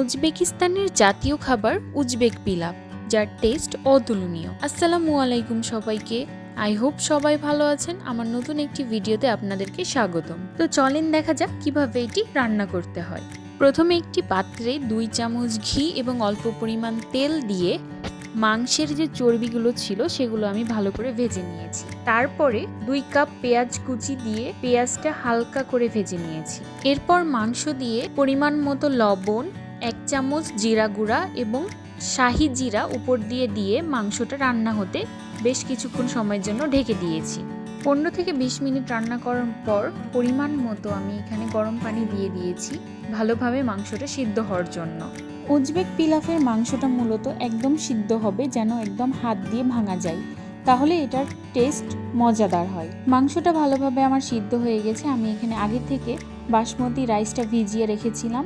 উজবেকিস্তানের জাতীয় খাবার Uzbek pilaf যার টেস্ট অতুলনীয়। আসসালামু আলাইকুম সবাইকে। আই হোপ সবাই ভালো আছেন। আমার নতুন একটি ভিডিওতে আপনাদেরকে স্বাগতম। তো চলেন দেখা যাক কীভাবে এটি রান্না করতে হয়। প্রথমে একটি পাত্রে দুই চামচ ঘি এবং অল্প পরিমাণ তেল দিয়ে মাংসের যে চর্বিগুলো ছিল সেগুলো আমি ভালো করে ভেজে নিয়েছি। তারপরে দুই কাপ পেঁয়াজ কুচি দিয়ে পেঁয়াজটা হালকা করে ভেজে নিয়েছি। এরপর মাংস দিয়ে পরিমাণ মতো লবণ এক চামচ জিরা গুঁড়া এবং শাহি জিরা উপর দিয়ে দিয়ে মাংসটা রান্না হতে বেশ কিছুক্ষণ সময়ের জন্য ঢেকে দিয়েছি। পনেরো থেকে বিশ মিনিট রান্না করার পর পরিমাণ মতো আমি এখানে গরম পানি দিয়ে দিয়েছি ভালোভাবে মাংসটা সিদ্ধ হওয়ার জন্য। উজবেক পিলাফের মাংসটা মূলত একদম সিদ্ধ হবে যেন একদম হাত দিয়ে ভাঙা যায়। তাহলে এটার টেস্ট মজাদার হয়। মাংসটা ভালোভাবে আমার সিদ্ধ হয়ে গেছে। আমি এখানে আগে থেকে বাসমতি রাইসটা ভিজিয়ে রেখেছিলাম।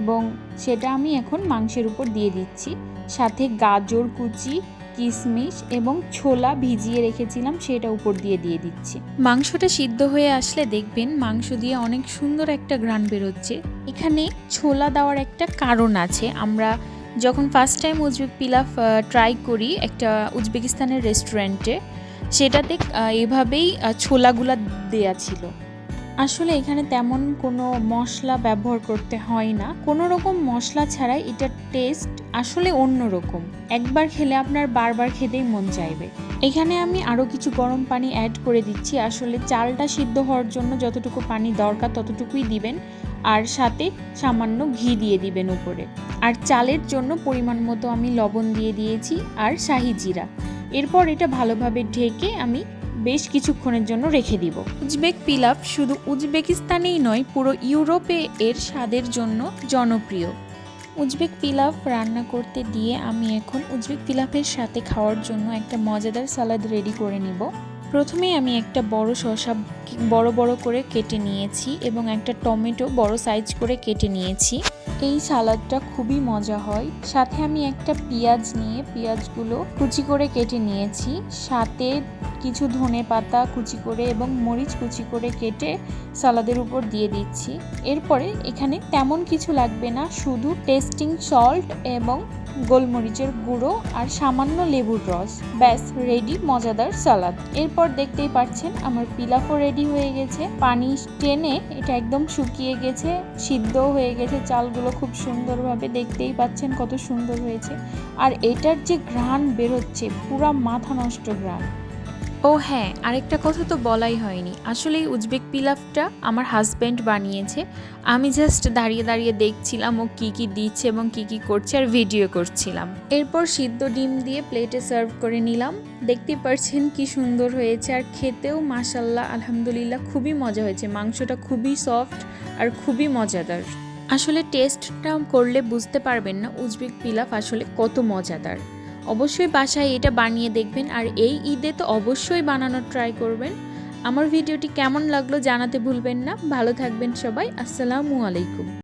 এবং সেটা আমি এখন মাংসের উপর দিয়ে দিচ্ছি। সাথে গাজর কুচি, কিশমিশ এবং ছোলা ভিজিয়ে রেখেছিলাম, সেটা উপর দিয়ে দিয়ে দিচ্ছি। মাংসটা সিদ্ধ হয়ে আসলে দেখবেন মাংস দিয়ে অনেক সুন্দর একটা গ্রান বেরোচ্ছে। এখানে ছোলা দেওয়ার একটা কারণ আছে। আমরা যখন first time Uzbek pilaf try করি একটা উজবেকিস্তানের রেস্টুরেন্টে সেটাতে এভাবেই ছোলাগুলা দেয়া ছিল। আসলে এখানে তেমন কোনো মশলা ব্যবহার করতে হয় না। কোনো রকম মশলা ছাড়াই এটার টেস্ট আসলে অন্য রকম। একবার খেলে আপনার বারবার খেতেই মন চাইবে। এখানে আমি আরও কিছু গরম পানি অ্যাড করে দিচ্ছি। আসলে চালটা সিদ্ধ হওয়ার জন্য যতটুকু পানি দরকার ততটুকুই দিবেন। আর সাথে সামান্য ঘি দিয়ে দিবেন উপরে। আর চালের জন্য পরিমাণ মতো আমি লবণ দিয়ে দিয়েছি আর শাহি জিরা। এরপর এটা ভালোভাবে ঢেকে আমি বেশ কিছুক্ষণের জন্য রেখে দিব। উজবেক পিলাফ শুধু উজবেকিস্তানেই নয়, পুরো ইউরোপে এর স্বাদের জন্য জনপ্রিয়। উজবেক পিলাফ রান্না করতে দিয়ে আমি এখন উজবেক পিলাফের সাথে খাওয়ার জন্য একটা মজাদার সালাদ রেডি করে নিব। প্রথমে আমি একটা বড় শসা বড় বড় করে কেটে নিয়েছি এবং একটা টমেটো বড় সাইজ করে কেটে নিয়েছি। এই সালাদটা খুবই মজা হয়। সাথে আমি একটা পেঁয়াজ নিয়ে পেঁয়াজগুলো কুচি করে কেটে নিয়েছি। সাথে কিছু ধনে পাতা কুচি করে এবং মরিচ কুচি করে কেটে সালাদের উপর দিয়ে দিচ্ছি। এরপরে এখানে তেমন কিছু লাগবে না, শুধু টেস্টিং সল্ট এবং গোলমরিচের গুঁড়ো আর সামান্য লেবুর রস। ব্যাস রেডি মজাদার সালাদ এরপর দেখতেই পাচ্ছেন আমার পিলাফও রেডি হয়ে গেছে। পানি টেনে এটা একদম শুকিয়ে গেছে সিদ্ধ হয়ে গেছে। চালগুলো খুব সুন্দরভাবে দেখতেই পাচ্ছেন কত সুন্দর হয়েছে। আর এটার যে ঘ্রাণ বেরোচ্ছে, পুরা মাথা নষ্ট ঘ্রাণ। ও হ্যাঁ আরেকটা কথা তো বলাই হয়নি। আসলে এই উজবেক পিলাফটা আমার হাজব্যান্ড বানিয়েছে। আমি জাস্ট দাঁড়িয়ে দাঁড়িয়ে দেখছিলাম ও কি কি দিচ্ছে এবং কি কি করছে আর ভিডিও করছিলাম। এরপর সিদ্ধ ডিম দিয়ে প্লেটে সার্ভ করে নিলাম। দেখতে পারছেন কি সুন্দর হয়েছে আর খেতেও মাসাল্লাহ আলহামদুলিল্লাহ খুবই মজা হয়েছে। মাংসটা খুবই সফট আর খুবই মজাদার। আসলে টেস্টটা করলে বুঝতে পারবেন না উজবেক পিলাফ আসলে কত মজাদার। অবশ্যই বাসায় এটা বানিয়ে দেখবেন আর এই ঈদে তো অবশ্যই বানানোর ট্রাই করবেন। আমার ভিডিওটি কেমন লাগল জানাতে ভুলবেন না। ভালো থাকবেন সবাই। আসসালামু আলাইকুম।